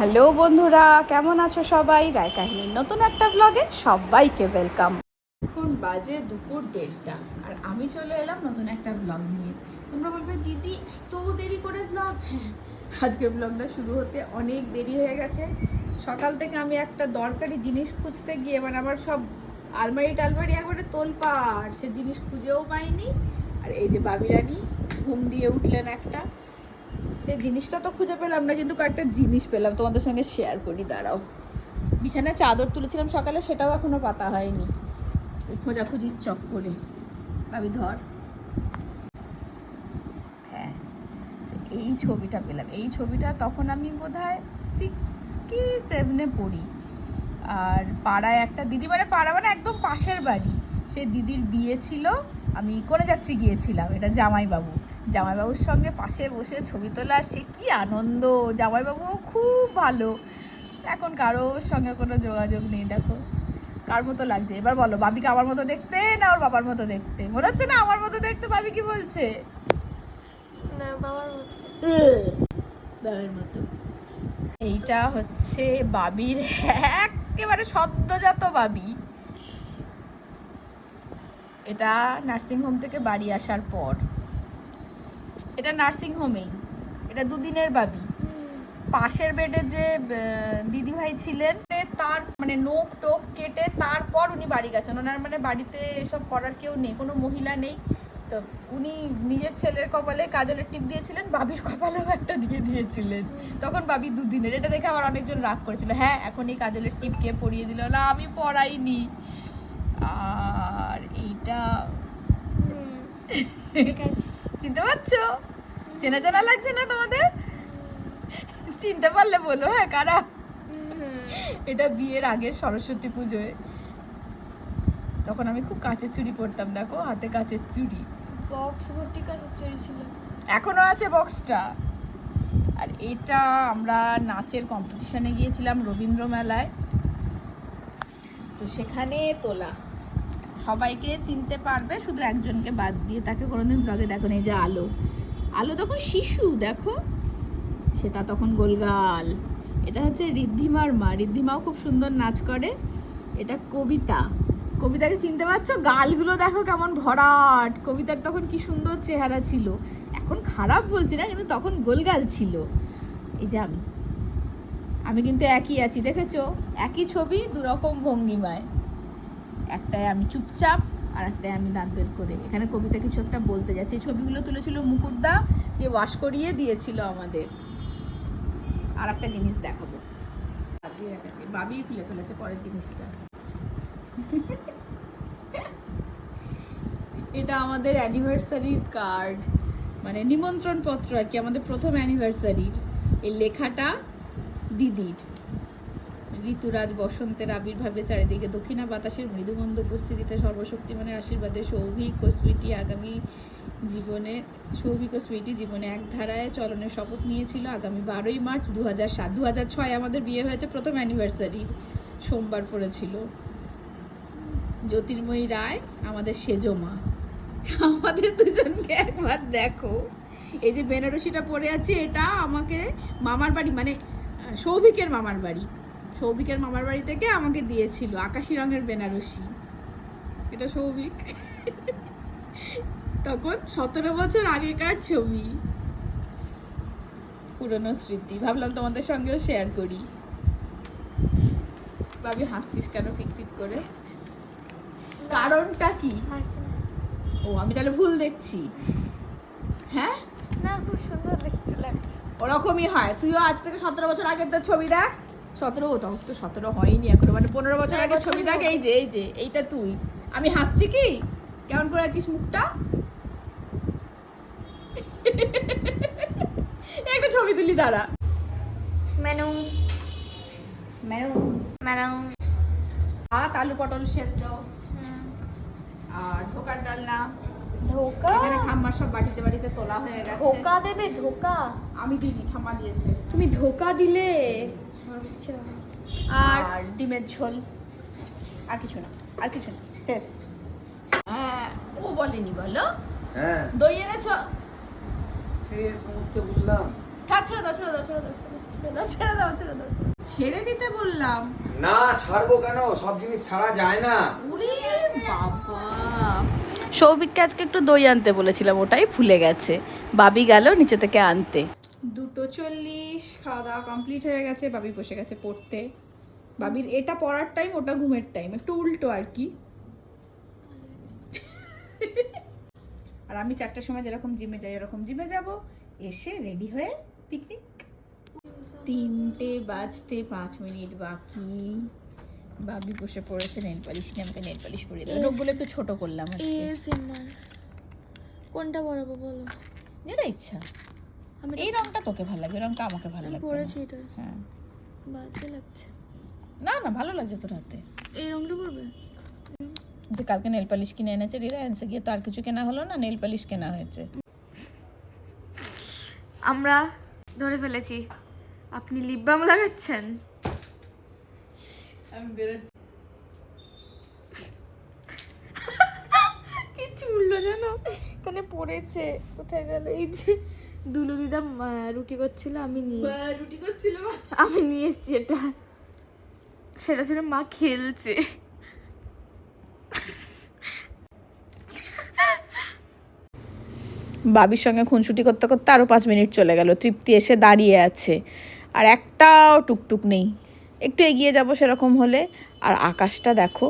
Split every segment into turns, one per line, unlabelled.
Hello বন্ধুরা, কেমন আছো সবাই? রায় কাহিনীর নতুন একটা ব্লগে সবাইকে ওয়েলকাম এখন বাজে দুপুর দেড়টা, আর আমি চলে এলাম নতুন একটা ব্লগ নিয়ে। তোমরা বলবে, দিদি, এত দেরি করে ব্লগ হ্যাঁ ব্লগটা শুরু হতে অনেক দেরি হয়ে গেছে। সকাল থেকে আমি একটা দরকারি জিনিস খুঁজতে গিয়ে মানে আমার সব আলমারি টালমারি একবারে তোলপাড়, সে জিনিস খুঁজেও পাইনি। আর এই যে বাবিরানি, ঘুম দিয়ে উঠলেন একটা। সেই জিনিসটা তো খুঁজে পেলাম না, কিন্তু কয়েকটা জিনিস পেলাম। তোমাদের সঙ্গে শেয়ার করি, দাঁড়াও। বিছানায় চাদর তুলেছিলাম সকালে, সেটাও এখনও পাতা হয়নি। খোঁজাখুঁজির চক করে ভাবি, ধর। হ্যাঁ এই ছবিটা পেলাম। এই ছবিটা তখন আমি বোধ হয় সিক্স কি সেভেনে পড়ি। আর পাড়ায় একটা দিদি মানে পাড়া মানে একদম পাশের বাড়ি। সেই দিদির বিয়ে ছিল, আমি কোনে যাত্রী গিয়েছিলাম, এটা জামাইবাবু। জামাইবাবুর সঙ্গে পাশে বসে ছবি তোলার সে কি আনন্দ? জামাইবাবুও খুব ভালো। এখন কারোর সঙ্গে কোনো যোগাযোগ নেই দেখো। কার মতো লাগছে? এবার বলো বাবিকে আমার মতো দেখতে না ওর বাবার মতো দেখতে? মনে হচ্ছে না আমার মতো দেখতে বাবি কি বলছে?
না বাবার মতো।
বাবার মতো। এইটা হচ্ছে বাবির একেবারে সদ্যজাত বাবি। এটা নার্সিং হোম থেকে বাড়ি আসার পর। এটা নার্সিং হোমেই এটা দুদিনের বাবি। পাশের বেডে যে দিদি ভাই ছিলেন তার মানে নোক টোক কেটে তারপর উনি বাড়ি গেছেন। ওনার মানে বাড়িতে এসব করার কেউ নেই কোনো মহিলা নেই। তো উনি নিজের ছেলের কপালে কাজলের টিপ দিয়েছিলেন বাবির কপালেও একটা দিয়ে দিয়েছিলেন। তখন বাবি দুদিনের। এটা দেখে আবার অনেকজন রাগ করেছিল হ্যাঁ এখন এই কাজলের টিপ কে পরিয়ে দিল? না আমি পড়াইনি। আর এইটা চিনতে পারছ? চেনা চেনা লাগছে না তোমাদের? চিনতে পারলে বলো হ্যাঁ কারা? এটা বিয়ের আগে সরস্বতী পুজোয়। তখন আমি খুব কাঁচের চুড়ি পরতাম দেখো হাতে কাঁচের চুড়ি।
বক্স ভর্তি কাছে চুরি ছিল।
এখনও আছে বক্সটা। আর এটা আমরা নাচের কম্পিটিশনে গিয়েছিলাম রবীন্দ্র মেলায়। তো সেখানে তোলা। সবাইকে চিনতে পারবে শুধু একজনকে বাদ দিয়ে তাকে কোনোদিন ব্লগে দেখো এই যে আলো। আলো তখন শিশু, দেখো। সেটা তখন গোলগাল। এটা হচ্ছে ঋদ্ধিমার মা। ঋদ্ধিমাও খুব সুন্দর নাচ করে। এটা কবিতা। কবিতাকে চিনতে পারছ? গালগুলো দেখো কেমন ভরাট। কবিতার তখন কি সুন্দর চেহারা ছিল। এখন খারাপ বলছি না, কিন্তু তখন গোলগাল ছিল। এই যে আমি। আমি কিন্তু একই আছি, দেখেছ? একই ছবি, দুরকম ভঙ্গিমায়। একটায় আমি চুপচাপ। আর একটায় আমি দাঁত বের করে এখানে কবিতা কিছু একটা বলতে যাচ্ছে। এই ছবিগুলো তুলেছিল মুকুটদা দিয়ে ওয়াশ করিয়ে দিয়েছিল আমাদের। আর একটা জিনিস দেখাবো। বাবি খুলে ফেলেছে পরের জিনিসটা। এটা আমাদের অ্যানিভার্সারির কার্ড মানে নিমন্ত্রণ পত্র আর কি, আমাদের প্রথম অ্যানিভার্সারির এই লেখাটা দিদির। ঋতুরাজ বসন্তের আবির্ভাবে চারিদিকে দক্ষিণা বাতাসের মৃদুমন্দ উপস্থিতিতে সর্বশক্তিমানের আশীর্বাদে সৌভিক ও সুইটি আগামী জীবনে, সৌভিক ও সুইটি জীবনে এক ধারায় চলনের শপথ নিয়েছিল। আগামী বারোই মার্চ দু হাজার সাত দু হাজার ছয় আমাদের বিয়ে হয়েছে, প্রথম অ্যানিভার্সারির সোমবার পড়েছিল। জ্যোতির্ময়ী রায়, আমাদের সেজমা আমাদের দুজনকে একবার দেখো। এই যে বেনারসিটা পরে আছে, এটা আমাকে মামার বাড়ি মানে সৌভিকের মামার বাড়ি। সৌভিকের মামার বাড়ি থেকে আমাকে দিয়েছিল আকাশি রঙের বেনারসি। এটা সৌভিক। তখন সতেরো বছর আগেকার ছবি। পুরনো স্মৃতি। ভাবলাম তোমাদের সঙ্গেও শেয়ার করি। ভাবি হাসছিস কেন ফিক করে? কারণটা কি? ও আমি তাহলে ভুল দেখছি। হ্যাঁ?
না খুব সুন্দর দেখতে লাগছে।
ওরকমই হয়। তুইও আজ থেকে সতেরো বছর আগের তোর ছবি দেখ। সতেরো তখন তো সতেরো হয়নি এখনও। মানে পনেরো বছর
বছরই
ছবি
হবে।
এই যে এই যে এইটা তুই। আমি হাসছি কি? কেমন করে আছিস মুখটা? একটা ছবি তুলি দাঁড়া।
মেনু
মেনু
মেনু
ভাত আলু পটল সেদ্ধ। আর ঢোকার ডালনা।
ধোকা?
এখানে ঠাম্মার সব বাড়িতে বাড়িতে তোলা হয়ে গেছে।
ধোকা দেবে? ধোকা?
আমি দিদি ঠাম্মা দিয়েছে।
তুমি ধোকা দিলে?
আর ডিমের ঝোল? আর কিছু না আর কিছু না। শেষ। হ্যাঁ ও বলেনি বলো।
হ্যাঁ।
দই এনেছ?
শেষ মুহূর্তে বললাম।
ছেড়ে দাও ছেড়ে দাও ছেড়ে দাও ছেড়ে দাও। ছেড়ে দাও ছেড়ে দাও ছেড়ে দিতে বললাম।
না ছাড়বো কেন? সব জিনিস ছাড়া যায় না।
উরে বাবা। সৌভিককে আজকে একটু দই আনতে বলেছিলাম ওটাই ভুলে গেছে। বাবি গেল নিচে থেকে আনতে। দুটো চল্লিশ খাওয়া দাওয়া কমপ্লিট হয়ে গেছে বাবি বসে গেছে পড়তে। বাবির এটা পড়ার টাইম ওটা ঘুমের টাইম একটু উল্টো আর কি। আর আমি চারটার সময় যেরকম জিমে যাই এরকম জিমে যাব। এসে রেডি হয়ে পিকনিক তিনটে বাজতে পাঁচ মিনিট বাকি। বাবি বসে পড়েছে নেল পালিশ নিয়ে আমাকে নেল পালিশ পরিয়ে দেবে। নখগুলো একটু ছোট করলাম
কোনটা পরাবো বলো?
যেটা ইচ্ছা। এই রংটা তোকে ভালো লাগবে এই রংটা আমাকে ভালো লাগবে। না।
পরেছি এটা।
হ্যাঁ।
বাজে লাগছে।
না না ভালো লাগছে তোর হাতে।
এই রংটা পরবে?
যে কালকে নেল পালিশ কিনে এনেছে রিলায়েন্সে গিয়ে তো আর কিছু কেনা হলো না নেল পালিশ কেনা হয়েছে।
আমরা ধরে ফেলেছি। আপনি লিপ বাম লাগাচ্ছেন?
আমি বেরোচ্ছি।
কি চুললো জানো এখানে পড়েছে কোথায় গেল এই যে? দুলু দিদা রুটি করছিল আমি নিয়ে
রুটি করছিল।
আমি নিয়ে এসেছি এটা। সেটা ছিল মা খেলছে।
বাবির সঙ্গে খুনসুটি করতে করতে আরও পাঁচ মিনিট চলে গেল। তৃপ্তি এসে দাঁড়িয়ে আছে। আর একটাও টুকটুক নেই। একটু এগিয়ে যাব সেরকম হলে। আর আকাশটা দেখো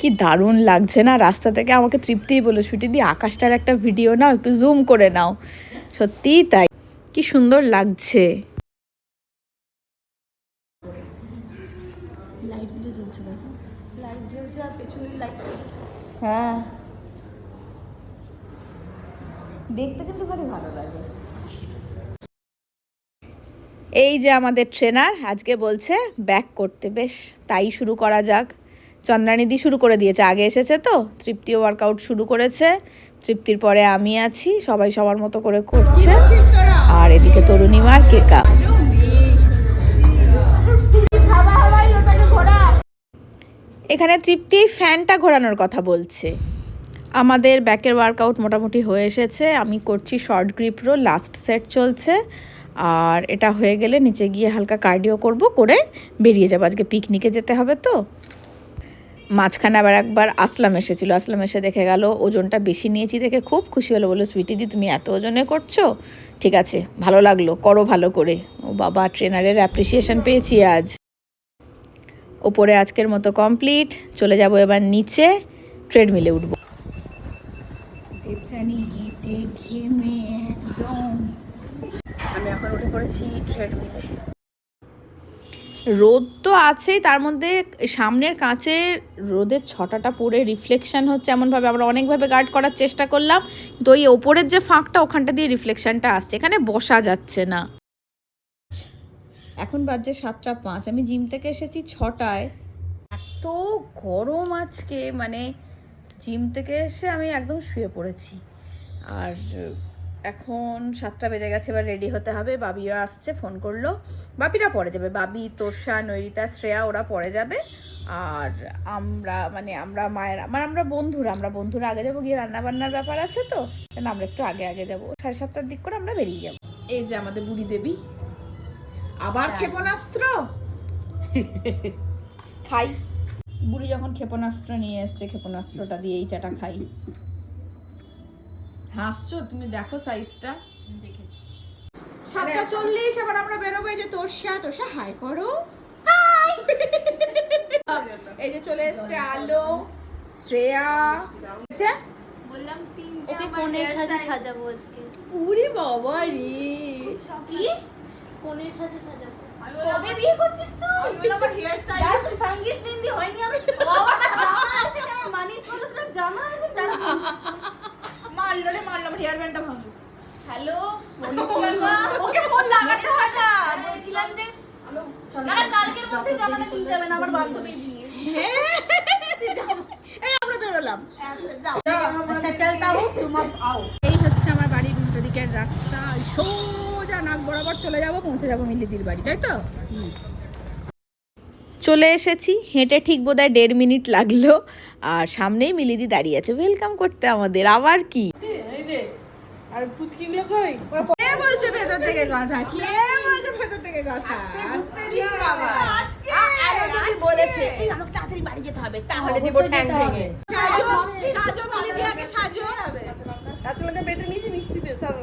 কি দারুণ লাগছে না? রাস্তা থেকে আমাকে তৃপ্তিই বলে ছুটি দিয়ে আকাশটার একটা ভিডিও নাও একটু জুম করে নাও। সত্যিই তাই। কি সুন্দর লাগছে। হ্যাঁ। এই যে আমাদের ট্রেনার আজকে বলছে ব্যাক করতে। বেশ, তাই শুরু করা যাক। চন্দ্রানিধি শুরু করে দিয়েছে। আগে এসেছে তো, তৃপ্তিও ওয়ার্কআউট শুরু করেছে। তৃপ্তির পরে আমি আছি, সবাই সবার মতো করে করছে। আর এদিকে তরুণিমা আর কেকা। এখানে তৃপ্তি ফ্যানটা ঘোরানোর কথা বলছে। আমাদের ব্যাকের ওয়ার্কআউট মোটামুটি হয়ে এসেছে। আমি করছি short grip row last set চলছে। আর এটা হয়ে গেলে নিচে গিয়ে হালকা কার্ডিও করব, করে বেরিয়ে যাব। আজকে পিকনিকে যেতে হবে তো। মাঝখানে আবার একবার আসলাম এসেছিল। আসলাম এসে দেখে গেল ওজনটা বেশি নিয়েছি দেখে খুব খুশি হলো। বলে সুইটি দি তুমি এত ওজনে করছ? ঠিক আছে ভালো লাগল করো ভালো করে। ও বাবা ট্রেনারের অ্যাপ্রিসিয়েশন পেয়েছি আজ। ওপরে আজকের মতো কমপ্লিট চলে যাব এবার নিচে ট্রেডমিলে উঠবো। হেঁটে ঘেমে একদম। আমি এখন উঠে পড়েছি ট্রেডমিলে রোদ তো আছেই, তার মধ্যে সামনের কাঁচে রোদের ছটাটা পড়ে রিফ্লেকশান হচ্ছে এমনভাবে। আমরা অনেকভাবে গার্ড করার চেষ্টা করলাম তো ওই ওপরের যে ফাঁকটা, ওখানটা দিয়ে রিফ্লেকশানটা আসছে। এখানে বসা যাচ্ছে না। এখন বাজছে সাতটা পাঁচ, আমি জিম থেকে এসেছি ছটায়। এত গরম আজকে মানে জিম থেকে এসে আমি একদম শুয়ে পড়েছি। আর এখন সাতটা বেজে গেছে এবার রেডি হতে হবে। বাবিও আসছে ফোন করল। বাপিরা পরে যাবে। বাবি তোষা নৈরিতা শ্রেয়া ওরা পরে যাবে। আর আমরা মানে আমরা মায়ের মানে আমরা বন্ধুরা আমরা বন্ধুরা আগে যাব গিয়ে রান্না বান্নার ব্যাপার আছে তো। কেন আমরা একটু আগে আগে যাব। সাড়ে সাতটার দিক করে আমরা বেরিয়ে যাব। এই যে আমাদের বুড়ি দেবী। আবার ক্ষেপণাস্ত্র? খাই। বুড়ি যখন ক্ষেপণাস্ত্র নিয়ে এসছে ক্ষেপণাস্ত্রটা দিয়ে এই চাটা খাই। হাসছো? তুমি দেখো সাইজটা সাতটা চল্লিশ এবার আমরা বেরোবো এই যে তোরসা। তোরসা হাই করো। হাই এই যে চলে এসছে আলো শ্রেয়া। আচ্ছা
বললাম
ওকে কোণের সাথে সাজাবো আজকে।
উড়ি বাবা রে।
কি? কোণের সাথে সাজাবো।
কবে বিয়ে করছিস তুই?
আমার হেয়ার স্টাইল
সংগীত মেহেন্দি হয়নি আমি।
জামা আছে কেন? মানিস বলে তোর জামা আছে?
মারলো রে মারলাম হেয়ার ব্যান্ডটা ভাঙলো।
হ্যালো
ওকে ফোন লাগাতে হয় না।
বলছিলাম যে না না কালকের মধ্যে জামাটা দিয়ে যাবেন আমার বান্ধবী বিয়ে
এই আমরা বেরোলাম।
আচ্ছা যাও। আচ্ছা চল তাও তোমার আও
এই হচ্ছে আমার বাড়ির উল্টো দিকের রাস্তা। সোজা নাক বরাবর চলে যাব পৌঁছে যাব মিলিদির বাড়ি তাই তো? চলে এসেছি। হেঁটে ঠিক বোধহয় দেড় মিনিট লাগল। আর সামনেই মিলিদি দাঁড়িয়ে আছে। ওয়েলকাম করতে আমাদের। আবার কি?
আর পুচকিগুলো কই?
কে বলছে ভেতর থেকে কথা? কে বলছে ভেতর থেকে কথা?
আরও যদি বলেছে এই আমাকে তাড়াতাড়ি বাড়ি যেতে হবে তাহলে দিব ঠ্যাং ভেঙে।
সাজো সাজো মিলিদি আগে সাজো
কাঁচা বেটে নিয়েছি মিক্সিতে সব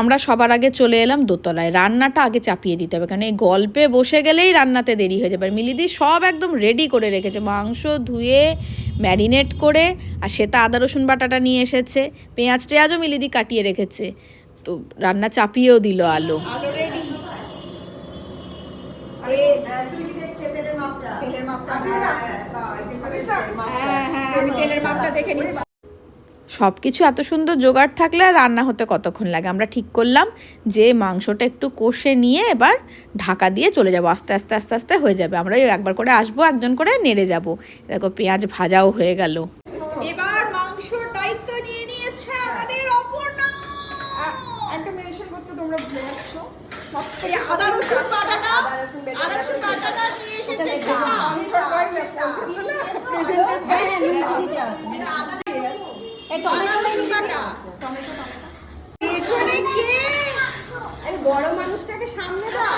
আমরা সবার আগে চলে এলাম দোতলায়। রান্নাটা আগে চাপিয়ে দিতে হবে কারণ এই গল্পে বসে গেলেই রান্নাতে দেরি হয়ে যাবে। মিলিদি সব একদম রেডি করে রেখেছে। মাংস ধুয়ে ম্যারিনেট করে আর সেটা আদা রসুন বাটাটা নিয়ে এসেছে। পেঁয়াজ টেয়াজও মিলিদি কাটিয়ে রেখেছে। তো রান্না চাপিয়েও দিল আলো। আলো হ্যাঁ হ্যাঁ আমি তেলের মাপটা দেখে নিচ্ছি। সব কিছু এত সুন্দর জোগাড় থাকলে আর রান্না হতে কতক্ষণ লাগে? আমরা ঠিক করলাম যে মাংসটা একটু কষে নিয়ে এবার ঢাকা দিয়ে চলে যাব। আস্তে আস্তে আস্তে আস্তে হয়ে যাবে। আমরা ওই একবার করে আসব একজন করে নেড়ে যাব। দেখো পেঁয়াজ ভাজাও হয়ে গেল। এবার মাংসর দায়িত্ব নিয়ে নিয়েছে আমাদের অপর্ণা।
একটা মেনশন করতে তোমরা ভুলে যাচ্ছ।
আদা রসুন বাটাটা আদা রসুন বাটাটা নিয়ে এসেছে। আদা রসুন বাটা পেছনে কে?
বড় মানুষটাকে সামনে দাও।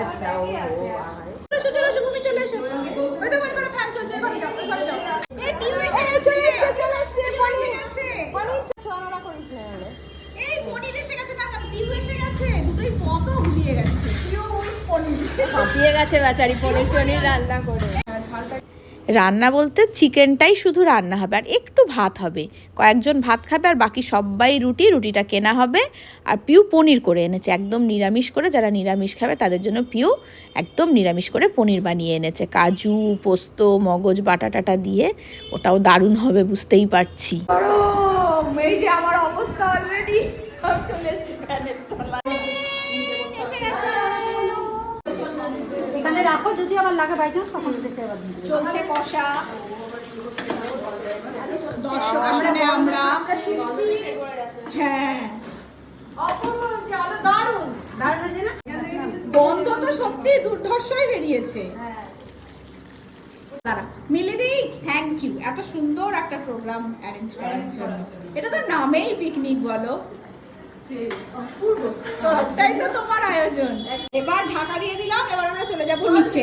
আচ্ছা ও।
হাঁপিয়ে গেছে বেচারি পনির টনির রান্না করে।
রান্না বলতে চিকেনটাই শুধু রান্না হবে আর একটু ভাত হবে। কয়েকজন ভাত খাবে আর বাকি সবাই রুটি, রুটিটা কেনা হবে আর পিউ পনির করে এনেছে। একদম নিরামিষ করে যারা নিরামিষ খাবে তাদের জন্য পিউ একদম নিরামিষ করে পনির বানিয়ে এনেছে। কাজু, পোস্ত, মগজ বাটা টাটা দিয়ে ওটাও দারুণ হবে, বুঝতেই পারছি। আমার অবস্থা অলরেডি চলে
রাখো যদি আবার লাগে বাই চান্স তখন দেখতে আবার
চলছে কষা। দর্শক আসলে আমরা হ্যাঁ।
দারুণ। হয়েছে না?
গন্ধ তো সত্যি দুর্ধর্ষই বেরিয়েছে। দাঁড়া মিলিদি থ্যাংক ইউ এত সুন্দর একটা প্রোগ্রাম অ্যারেঞ্জ করার জন্য। এটা তো নামেই পিকনিক বলো। অপূর্ব সবটাই তো তোমার আয়োজন। এবার ঢাকা দিয়ে দিলাম এবার আমরা চলে যাব নিচে।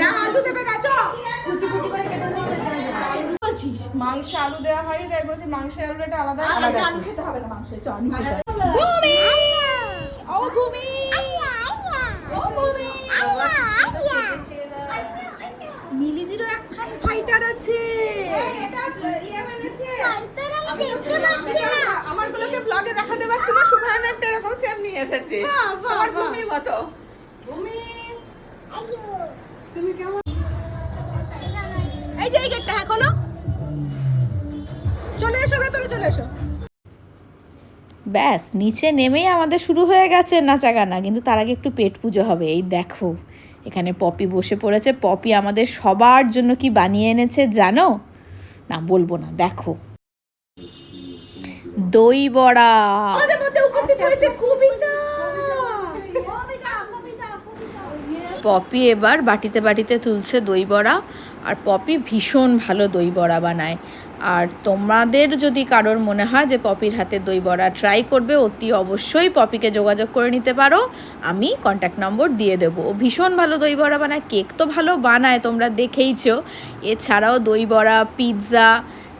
না আলু দেবে না। বলছিস
মাংস আলু দেওয়া হয়নি তাই বলছি মাংসের আলুটা আলাদা।
আলাদা আলু খেতে হবে না মাংস চ চল। ভূমি! ও ভূমি! ও ভূমি! মিলিদিরও একখান ফাইটার আছে।
আমার গুলোকে ব্লগে দেখাতে পারছি না সুভায়ন একটা এরকম সেম নিয়ে এসেছে। আমার ভূমির মতো। ভূমি তুমি কেমন?
এই যে এই গেটটা হ্যাঁ খোলো। চলে এসো ভেতরে চলে এসো। ব্যাস নিচে নেমেই আমাদের শুরু হয়ে গেছে নাচা গানা কিন্তু তার আগে একটু পেট পুজো হবে। এই দেখো এখানে পপি বসে পড়েছে। পপি আমাদের সবার জন্য কি বানিয়ে এনেছে জানো? না বলব না দেখো। দই বড়া। আমাদের মধ্যে উপস্থিত হয়েছে কবিতা। পপি এবার বাটিতে বাটিতে তুলছে দই বড়া আর পপি ভীষণ ভালো দই বড়া বানায়। আর তোমাদের যদি কারোর মনে হয় যে পপির হাতে দই বড়া ট্রাই করবে অতি অবশ্যই পপিকে যোগাযোগ করে নিতে পারো। আমি কন্ট্যাক্ট নম্বর দিয়ে দেবো। ও ভীষণ ভালো দই বড়া বানায় কেক তো ভালো বানায় তোমরা দেখেইছো। এছাড়াও দই বড়া পিৎজা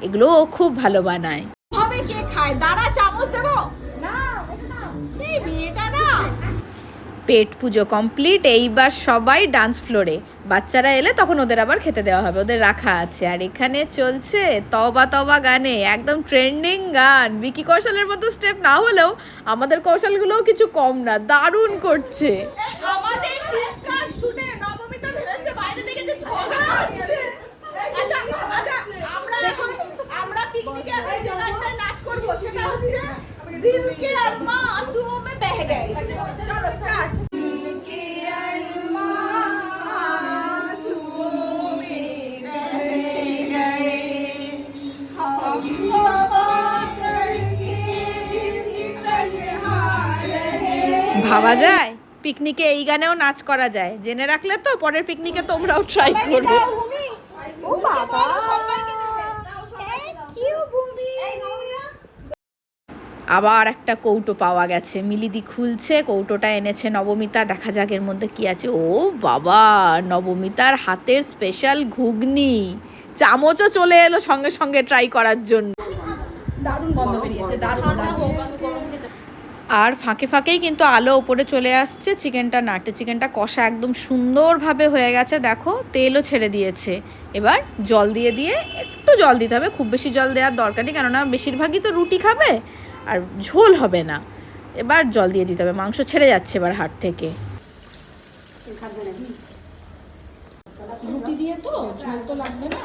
এগুলোও খুব ভালো বানায়। দাঁড়া চামচ দেবো? না এই মেয়েটা না। পেট পুজো কমপ্লিট এইবার সবাই ডান্স ফ্লোরে বাচ্চারা এলে তখন ওদের আবার খেতে দেওয়া হবে ওদের রাখা আছে। আর এখানে চলছে তবা তবা গানে একদম ট্রেন্ডিং গান। বিকি কৌশলের মতো স্টেপ না হলেও আমাদের কৌশলগুলোও কিছু কম না দারুণ করছে। আমাদের চিৎকার শুনে নবমিতা ভেবেছে বাইরে থেকে ঝগড়া হচ্ছে আচ্ছা আচ্ছা আমরা এখন আমরা পিকনিকে নাচ সেটা হচ্ছে দিল কে মে বহ গয়ে চলো স্টার্ট ভাবা যায়? পিকনিকে এই গানেও নাচ করা যায়। জেনে রাখলে তো পরের পিকনিকে তোমরাও ট্রাই করবে। আবার একটা কৌটো পাওয়া গেছে। মিলিদি খুলছে কৌটোটা এনেছে নবমিতা। দেখা যাক এর মধ্যে কি আছে। ও বাবা নবমিতার হাতের স্পেশাল ঘুগনি। চামচও চলে এলো সঙ্গে সঙ্গে ট্রাই করার জন্য। দারুণ গন্ধ বেরিয়েছে দারুণ দারুণ। আর ফাঁকে ফাঁকেই কিন্তু আলো ওপরে চলে আসছে চিকেনটা নাটে চিকেনটা কষা একদম সুন্দরভাবে হয়ে গেছে দেখো তেলও ছেড়ে দিয়েছে। এবার জল দিয়ে দিয়ে একটু জল দিতে হবে খুব বেশি জল দেওয়ার দরকার নেই কেননা বেশিরভাগই তো রুটি খাবে। আর ঝোল হবে না। এবার জল দিয়ে দিতে হবে মাংস ছেড়ে যাচ্ছে এবার হাট থেকে। রুটি দিয়ে তো ঝোল তো লাগবে না।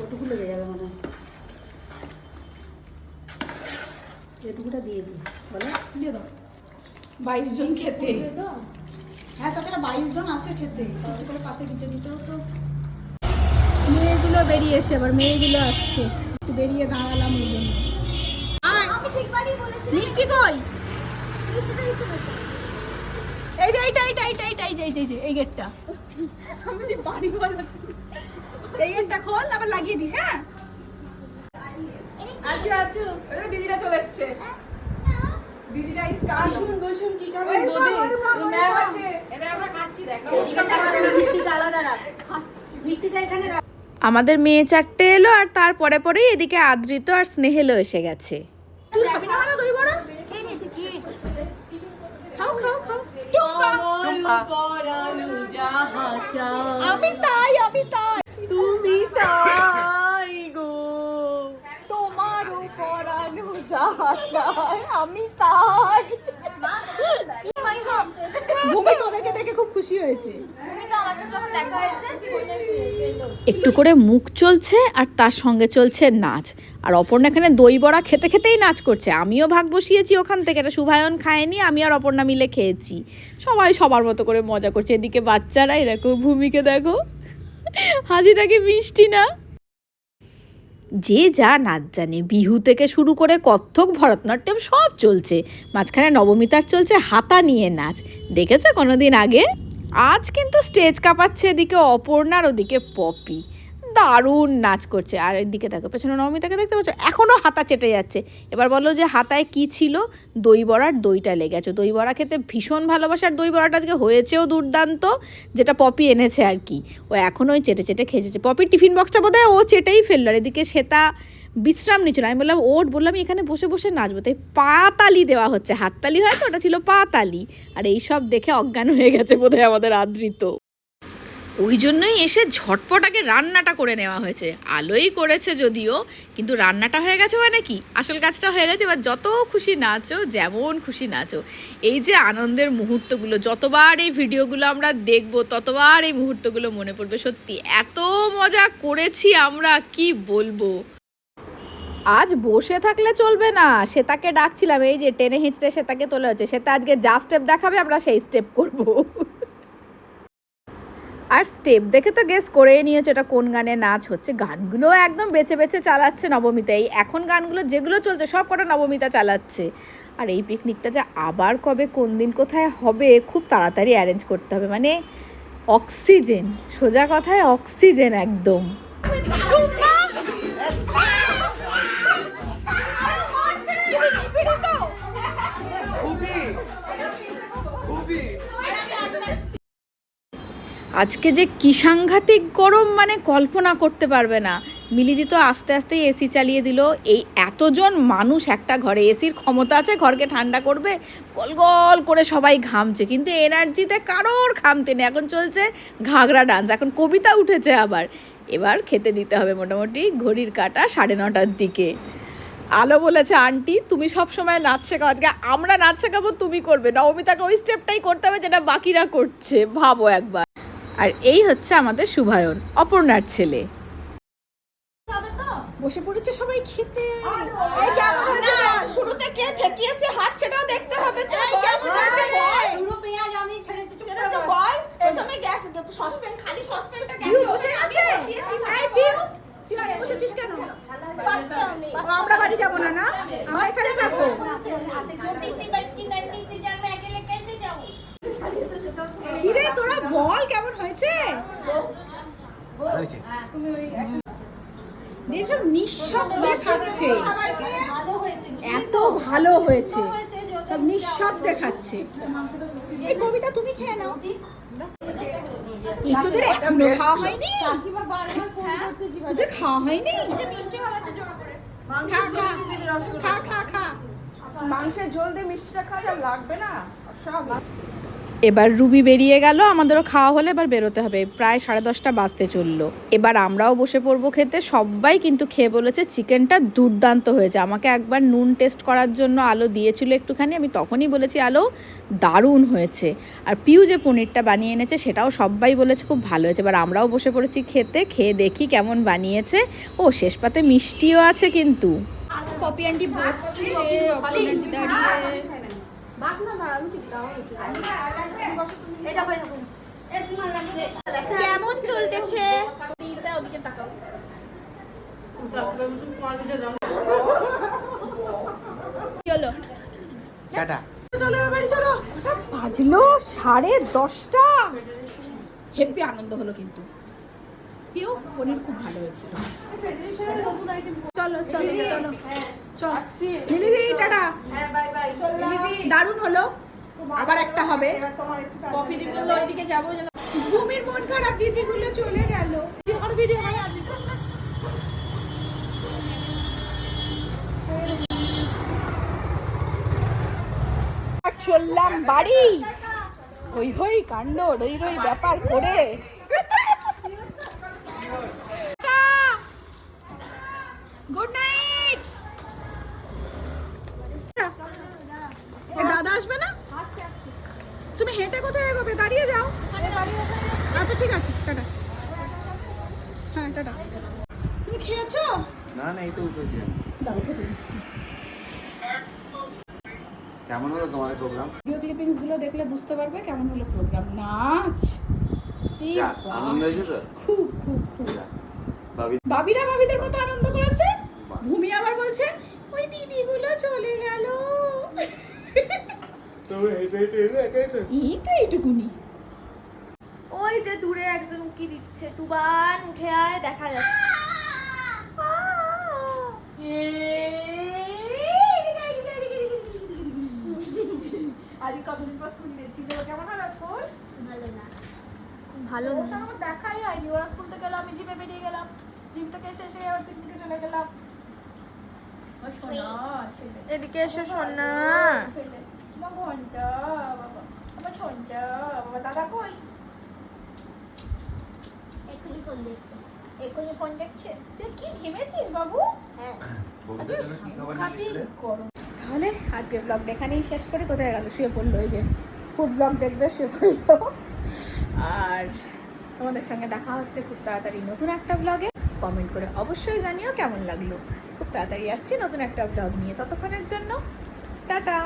ওটুকু লেগে যাবে এটুকুটা দিয়ে দিই বলো?
দিয়ে দাও। বাইশ জন খেতে। হ্যাঁ তাছাড়া বাইশ জন আছে খেতে। পাতে দিতে মেয়েগুলো বেরিয়েছে আবার মেয়েগুলো আসছে। বেরিয়ে দাঁড়ালাম ওই জন্য। মিষ্টি কই? এই যে এইটা এইটা এইটা এইটা এই যে এই যে, এই গেটটা।
আমি যে বাড়ি বলা
এই গেটটা খোল আবার লাগিয়ে দিস হ্যাঁ?
আচ্ছা আচ্ছা।
দিদিরা চলে এসছে। দিদিরা ইসকার
বসুন বসুন কি
তো।
ম্যাম আছে।
এটা আমরা খাচ্ছি দেখো।
মিষ্টিটা আলাদা রাখ। মিষ্টিটা এখানে রাখ।
আমাদের মেয়ে চারটে এলো আর তারপরে পরেই এদিকে আদৃত আর স্নেহেলও এসে গেছে। আমি তাই। ভূমি তোদেরকে দেখে খুব খুশি হয়েছে।
তুমি তো আমার সাথে যখন দেখা হয়েছে জীবনে
একটু করে মুখ চলছে আর তার সঙ্গে চলছে নাচ। আর অপর্ণা এখানে দই বড়া খেতে খেতেই নাচ করছে। আমিও ভাগ বসিয়েছি ওখান থেকে। এটা শুভায়ন খায়নি আমি আর অপর্ণা মিলে খেয়েছি। সবাই সবার মতো করে মজা করছে। এদিকে বাচ্চারাই দেখো ভূমিকে দেখো। হাসিটা কি মিষ্টি না? যে যা নাচ জানে। বিহু থেকে শুরু করে কত্থক, ভরতনাট্যম সব চলছে। মাঝখানে নবমিতার চলছে, হাতা নিয়ে নাচ। দেখেছ কোনোদিন আগে? আজ কিন্তু স্টেজ কাঁপাচ্ছে এদিকে অপর্ণার, ওদিকে পপি। দারুণ নাচ করছে। আর এদিকে দেখো, পেছনে নবমিতাকে দেখতে পাচ্ছ? এখনও হাতা চেটে যাচ্ছে। এবার বলো যে হাতায় কি ছিল? দই বড়ার দইটা লেগে আছে। দই বড়া খেতে ভীষণ ভালোবাসার দই বড়াটা আজকে হয়েছেও দুর্দান্ত, যেটা পপি এনেছে আর কি। ও এখনও ওই চেটে চেটে খেয়েছে। পপির টিফিন বক্সটা বোধহয় ও চেটেই ফেলল। আর এদিকে শ্বেতা বিশ্রাম নিচ্ছিল। আমি বললাম, ওট, বললাম এখানে বসে বসে নাচবো। তাই পাতালি দেওয়া হচ্ছে। হাততালি হয় তো ওটা ছিল পাতালি। আর এইসব দেখে অজ্ঞান হয়ে গেছে বোধহয় আমাদের আদৃত। ওই জন্যই এসে ঝটপট আগে রান্নাটা করে নেওয়া হয়েছে। আলোই করেছে যদিও, কিন্তু রান্নাটা হয়ে গেছে মানে কি? আসল কাজটা হয়ে গেছে, এবার যত খুশি নাচো, যেমন খুশি নাচো। এই যে আনন্দের মুহূর্তগুলো, যতবার এই ভিডিওগুলো আমরা দেখব, ততবার এই মুহূর্তগুলো মনে পড়বে। সত্যি, এত মজা করেছি আমরা, কি বলব? আজ বসে থাকলে চলবে না। সে তাকে ডাকছিলাম, এই যে টেনে হিঁচড়ে সে তাকে তোলা হচ্ছে সে তো আজকে যা স্টেপ দেখাবে আমরা সেই স্টেপ করব। আর স্টেপ দেখে তো গেস করেই নিয়েছে এটা কোন গানে নাচ হচ্ছে গানগুলো একদম বেছে বেছে চালাচ্ছে নবমিতা এই এখন গানগুলো যেগুলো চলছে সব কটা নবমিতা চালাচ্ছে আর এই পিকনিকটা যে আবার কবে কোন দিন কোথায় হবে খুব তাড়াতাড়ি অ্যারেঞ্জ করতে হবে মানে অক্সিজেন সোজা কথায় অক্সিজেন একদম আজকে যে কি সাংঘাতিক গরম মানে কল্পনা করতে পারবে না। মিলিদি তো আস্তে আস্তে এসি চালিয়ে দিল। এই এতজন মানুষ একটা ঘরে এসির ক্ষমতা আছে, ঘরকে ঠান্ডা করবে, গল গল করে সবাই ঘামছে। কিন্তু এনার্জিতে কারোর ঘামতে নেই। এখন চলছে ঘাগরা ডান্স এখন কবিতা উঠেছে আবার। এবার খেতে দিতে হবে মোটামুটি ঘড়ির কাটা সাড়ে নটার দিকে। আলো বলেছে, আন্টি, তুমি সব সময় নাচ শেখাও। আজকে আমরা নাচ শেখাবো, তুমি করবে। নবমিতাকে ওই স্টেপটাই করতে হবে যেটা বাকিরা করছে। ভাবো একবার। আর এই হচ্ছে আমাদের শুভায়ন অপর্ণার ছেলে। বসে পড়েছে সবাই খেতে? শুরুতে কে ঠেকিয়েছে হাত সেটাও দেখতে হবে তো
পেঁয়াজ আমি ছেড়েছি।
বল। প্রথমে গ্যাস সসপ্যান খালি সসপ্যানটা গ্যাসে বসে আছে। এই পিউ তুই আগে বসেছিস কেন? আমরা বাড়ি যাব না না? আমরা এখানে থাকব। নিঃশব্দে খাচ্ছে এত ভালো হয়েছে। সব নিঃশব্দে খাচ্ছে এই কবিতা তুমি খেয়ে নাও। তোদের এখনও খাওয়া হয়নি?
কাকিমা বারবার ফোন করছে জিজ্ঞাসা
তোদের খাওয়া হয়নি? খা খা খা খা খা।
মাংসের ঝোল দিয়ে মিষ্টিটা খাওয়া লাগবে না? সব।
এবার রুবি বেরিয়ে গেল আমাদেরও খাওয়া হলে এবার বেরোতে হবে। প্রায় সাড়ে দশটা বাজতে চলল। এবার আমরাও বসে পড়ব খেতে সবাই কিন্তু খেয়ে বলেছে চিকেনটা দুর্দান্ত হয়েছে। আমাকে একবার নুন টেস্ট করার জন্য আলো দিয়েছিল একটুখানি আমি তখনই বলেছি আলো দারুণ হয়েছে। আর পিউ যে পনিরটা বানিয়ে এনেছে সেটাও সবাই বলেছে খুব ভালো হয়েছে। এবার আমরাও বসে পড়েছি খেতে খেয়ে দেখি কেমন বানিয়েছে। ও শেষ পাতে মিষ্টিও আছে কিন্তু।
পপি আন্টি বসছে দাঁড়িয়ে।
হয়ে
কেমন চলতেছে?
তীরটা ওদিকে তাকাও
কি হলো
টাটা।
চলো এবার বাড়ি চলো। বাজলো সাড়ে দশটা। হেব্বি আনন্দ হলো কিন্তু। পিও পনির খুব ভালো হয়েছিল। চলো চলো চলো। চল। মিলিদি টাটা।
হ্যাঁ বাই বাই।
দারুণ হলো। আবার একটা হবে।
কফি দি বলল ওইদিকে যাব
ভূমির মন খারাপ দিদিগুলো চলে গেল। ভিডিও চললাম বাড়ি। হই হই কাণ্ড রই রই ব্যাপার করে। গুড নাইট দাদা আসবে না? তুমি হেঁটে কোথায় এগোবে? দাঁড়িয়ে যাও। আচ্ছা ঠিক আছে টাটা। হ্যাঁ টাটা। তুমি খেয়েছো?
না না এই তো উঠেছি আমি।
দাও খেতে দিচ্ছি।
কেমন হলো তোমার প্রোগ্রাম
ভিডিও ক্লিপিংসগুলো দেখলে বুঝতে পারবে কেমন হলো প্রোগ্রাম নাচ।
আনন্দ হয়েছে তো?
খুব খুব খুব। বাবিরা বাবিদের মতো আনন্দ করেছে। ভূমি আবার বলছে ওই দিদিগুলো চলে গেল
তুমি হেঁটে হেঁটে এলে একাই তো
এই তো এইটুকুনি।
ওই যে দূরে একজন উকি দিচ্ছে। টুবান উঠে আয় দেখা যাচ্ছে।
আজকে কতদিন পর স্কুল গেছিল কেমন স্কুল?
ভালো না।
ভালো
ওর সঙ্গে আমার দেখাই হয়নি। ওরা স্কুল থেকে গেলো আমি জিপে বেরিয়ে গেলাম। জিপ থেকে এসে এসে আবার পিকনিকে চলে গেলাম। ও সোনা ছেলে।
এদিকে এসো সোনা
ছেলে। আমার বাবা দাদা কই
এক্ষুনি ফোন দেখছে
এখনই ফোন দেখছে তুই কি ঘেমেছিস বাবু
হ্যাঁ
তাহলে আজকের ব্লগটা এখানেই শেষ করে। কোথায় গেল? শুয়ে পড়ল এই যে। ফুড ব্লগ দেখবে, শুয়ে পড়ল। আর তোমাদের সঙ্গে দেখা হচ্ছে খুব তাড়াতাড়ি নতুন একটা ব্লগে কমেন্ট করে অবশ্যই জানিও কেমন লাগল। খুব তাড়াতাড়ি আসছি নতুন একটা ব্লগ নিয়ে। ততক্ষণের জন্য, টাটা!